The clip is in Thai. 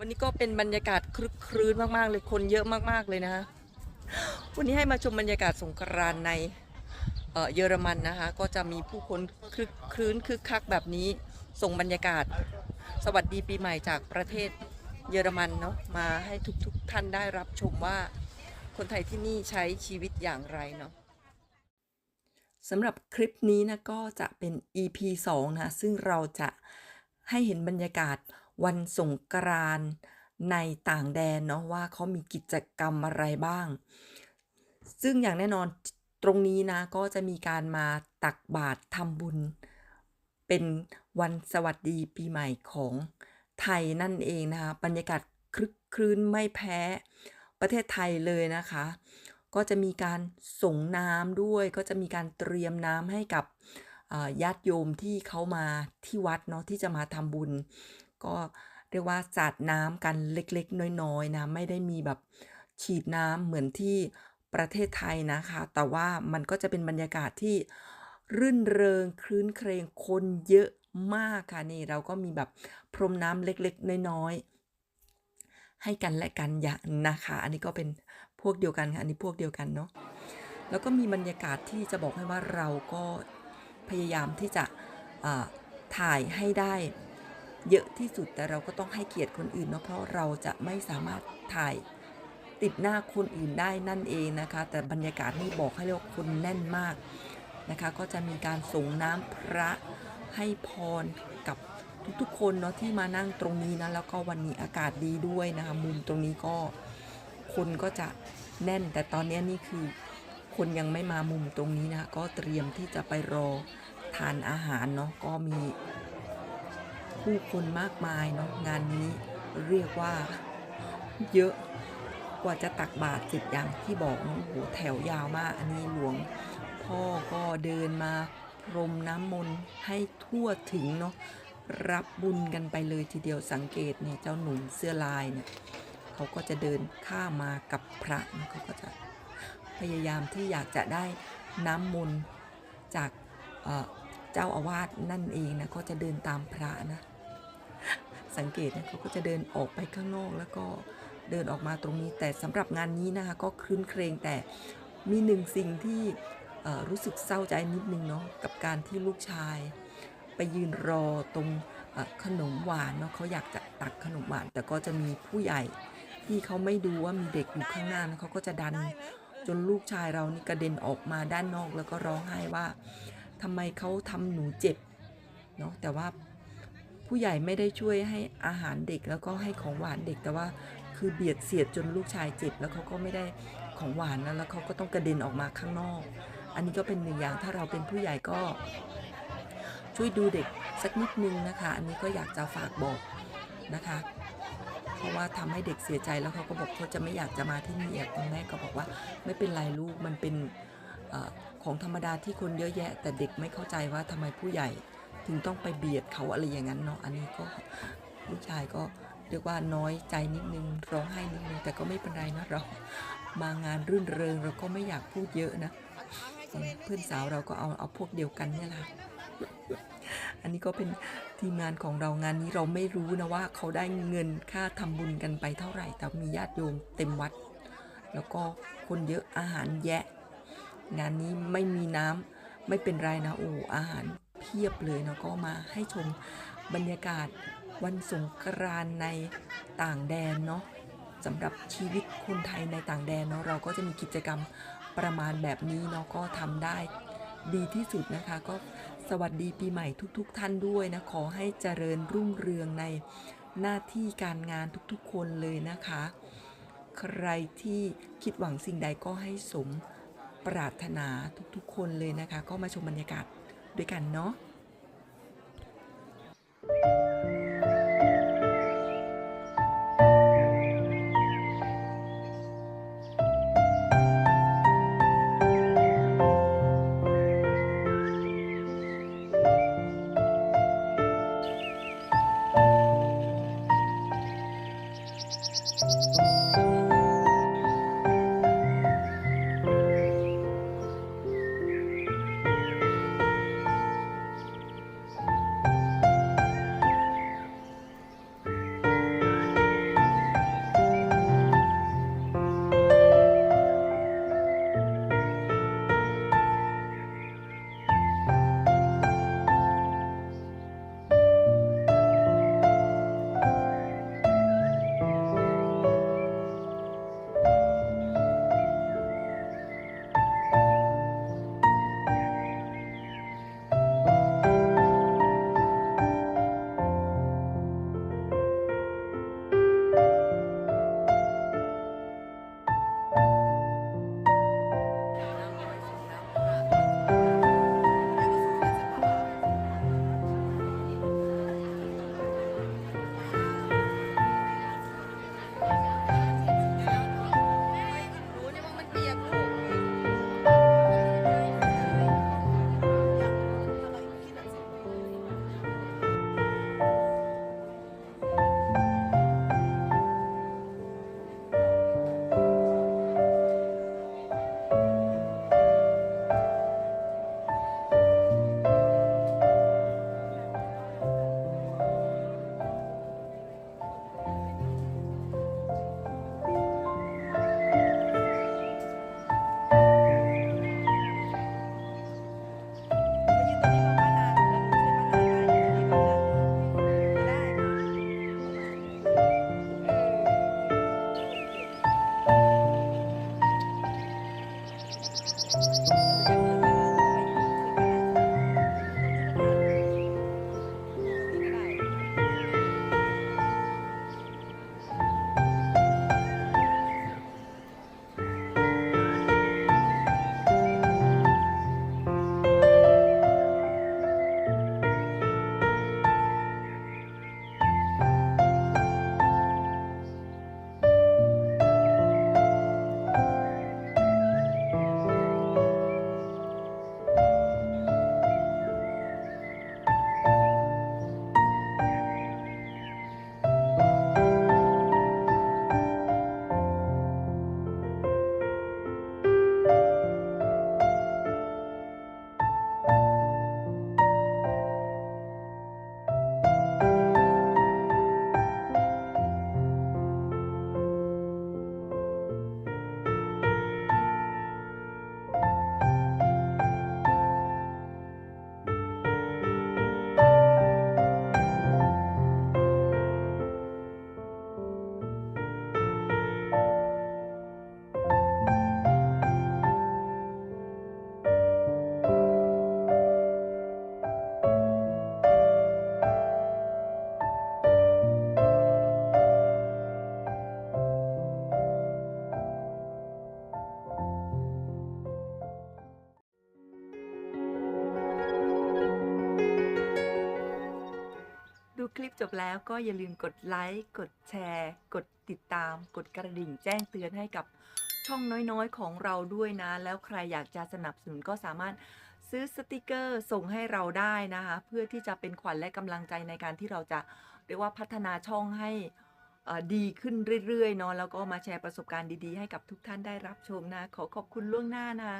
วันนี้ก็เป็นบรรยากาศคลึกครื้นมากๆเลยคนเยอะมากๆเลยนะคะวันนี้ให้มาชมบรรยากาศสงกรานต์ในเยอรมันนะคะก็จะมีผู้คนคลึกครื้นคึกคักแบบนี้ส่งบรรยากาศ สวัสดีปีใหม่จากประเทศเยอรมันเนาะมาให้ทุกๆท่านได้รับชมว่าคนไทยที่นี่ใช้ชีวิตอย่างไรเนาะสำหรับคลิปนี้นะก็จะเป็น EP 2 นะ ซึ่งเราจะให้เห็นบรรยากาศ วันสงกรานต์ในต่างแดนเนาะว่าเขามีกิจกรรมอะไรบ้าง ซึ่งอย่างแน่นอนตรงนี้นะก็จะมีการมาตักบาตรทำบุญ เป็นวันสวัสดีปีใหม่ของไทยนั่นเองนะคะบรรยากาศคลึกครื้นไม่แพ้ประเทศไทยเลยนะคะ ก็จะมีการส่งน้ำด้วย ก็จะมีการเตรียมน้ำให้กับญาติโยมที่เขามาที่วัดเนาะที่จะมาทำบุญ ก็เรียกว่าสาดน้ำกันเล็กๆ น้อยๆนะไม่ได้มีแบบฉีดน้ำเหมือนที่ประเทศไทยนะคะ แต่ว่ามันก็จะเป็นบรรยากาศที่รื่นเริงคลื้นเครงคนเยอะมากค่ะนี่เราก็มีแบบพรมน้ำเล็กๆ น้อยๆ ให้กันและกันอย่างนะคะ อันนี้ก็เป็นพวกเดียวกันค่ะอันนี้พวกเดียวกันเนาะแล้วก็มีบรรยากาศที่จะบอกให้ว่าเราก็พยายามที่จะถ่ายให้ได้ เยอะที่สุดแต่เราก็ต้องให้เกียรติคนอื่นเนาะเพราะเราจะไม่สามารถถ่ายติดหน้าคนอื่นได้นั่นเองนะคะ แต่บรรยากาศนี่บอกให้เรียกว่าคนแน่นมากนะคะ ก็จะมีการส่งน้ำพระให้พรกับทุกๆคนเนาะที่มานั่งตรงนี้นะแล้วก็วันนี้อากาศดีด้วยนะคะมุมตรงนี้ก็คนก็จะแน่น แต่ตอนนี้นี่คือคนยังไม่มามุมตรงนี้นะะก็เตรียมที่จะไปรอทานอาหารเนาะก็มี ผู้คนมากมายเนาะงานนี้เรียกว่าเยอะกว่าจะตักบาตรเสร็จอย่างที่บอกเนอะโอ้โหแถวยาวมาก อันนี้หลวงพ่อก็เดินมาพรมน้ำมนต์ให้ทั่วถึงเนาะรับบุญกันไปเลยทีเดียวสังเกตเนี่ยเจ้าหนุ่มเสื้อลายเนี่ยเขาก็จะเดินข้ามากับพระเขาก็จะพยายามที่อยากจะได้น้ำมนต์จากเจ้าอาวาสนั่นเองนะก็จะเดินตามพระนะ สังเกตนะเขาก็จะเดินออกไปข้างนอกแล้วก็เดินออกมาตรงนี้ แต่สำหรับงานนี้นะคะก็คลื้นเครงแต่มีหนึ่งสิ่งที่รู้สึกเศร้าใจนิดนึงเนาะกับการที่ลูกชาย ไปยืนรอตรงขนมหวานเนาะเขาอยากจะตักขนมหวาน แต่ก็จะมีผู้ใหญ่ที่เขาไม่ดูว่ามีเด็กอยู่ข้างหน้านะเขาก็จะดันจนลูกชายเรานี่กระเด็นออกมาด้านนอกแล้วก็ร้องไห้ว่าทำไมเขาทำหนูเจ็บเนาะแต่ว่า ผู้ใหญ่ไม่ได้ช่วยให้อาหารเด็กแล้วก็ให้ของหวานเด็กแต่ว่า คือเบียดเสียดจนลูกชายเจ็บแล้วเขาก็ไม่ได้ของหวานนะแล้วเขาก็ต้องกระเด็นออกมาข้างนอก อันนี้ก็เป็นหนึ่งอย่างถ้าเราเป็นผู้ใหญ่ก็ ช่วยดูเด็กสักนิดนึงนะคะ อันนี้ก็อยากจะฝากบอกนะคะ เพราะว่าทำให้เด็กเสียใจแล้วเขาก็บอกเขาจะไม่อยากจะมาที่นี่อีกคุณแม่ก็บอกว่าไม่เป็นไรลูกมันเป็นอของธรรมดาที่คนเยอะแยะ แต่เด็กไม่เข้าใจว่าทำไมผู้ใหญ่ ถึงต้องไปเบียดเขาอะไรอย่างนั้นเนาะอันนี้ก็ลูกชายก็เรียกว่าน้อยใจนิดนึงร้องไห้นิดนึงแต่ก็ไม่เป็นไรนะเรามางานรื่นเริงเราก็ไม่อยากพูดเยอะนะเพื่อนสาวเราก็เอาเอาพวกเดียวกันเนี่ยแหละอันนี้ก็เป็นทีมงานของเรางานนี้เราไม่รู้นะว่าเขาได้เงินค่าทำบุญกันไปเท่าไหร่ แต่มีญาติโยมเต็มวัด แล้วก็คนเยอะอาหารแยะ งานนี้ไม่มีน้ำไม่เป็นไรนะโอ้อาหาร พียบเลยเนาะก็มาให้ชมบรรยากาศวันสงกรานต์ในต่างแดนเนาะสำหรับชีวิตคนไทยในต่างแดนเนาะเราก็จะมีกิจกรรมประมาณแบบนี้เนาะก็ทำได้ดีที่สุดนะคะ ก็สวัสดีปีใหม่ทุกๆทท่านด้วยนะ ขอให้เจริญรุ่งเรืองในหน้าที่การงานทุกๆ คนเลยนะคะ ใครที่คิดหวังสิ่งใดก็ให้สมปรารถนาทุกๆ คนเลยนะคะ ก็มาชมบรรยากาศ ด้วยกันเนาะ จบแล้วก็อย่าลืมกดไลค์ กดแชร์ กดติดตาม กดกระดิ่งแจ้งเตือนให้กับช่องน้อยๆ ของเราด้วยนะ แล้วใครอยากจะสนับสนุนก็สามารถซื้อสติกเกอร์ส่งให้เราได้นะคะ เพื่อที่จะเป็นขวัญและกำลังใจในการที่เราจะเรียกว่าพัฒนาช่องให้ดีขึ้นเรื่อยๆเนาะแล้วก็มาแชร์ประสบการณ์ดีๆ ให้กับทุกท่านได้รับชมนะ ขอขอบคุณล่วงหน้านะ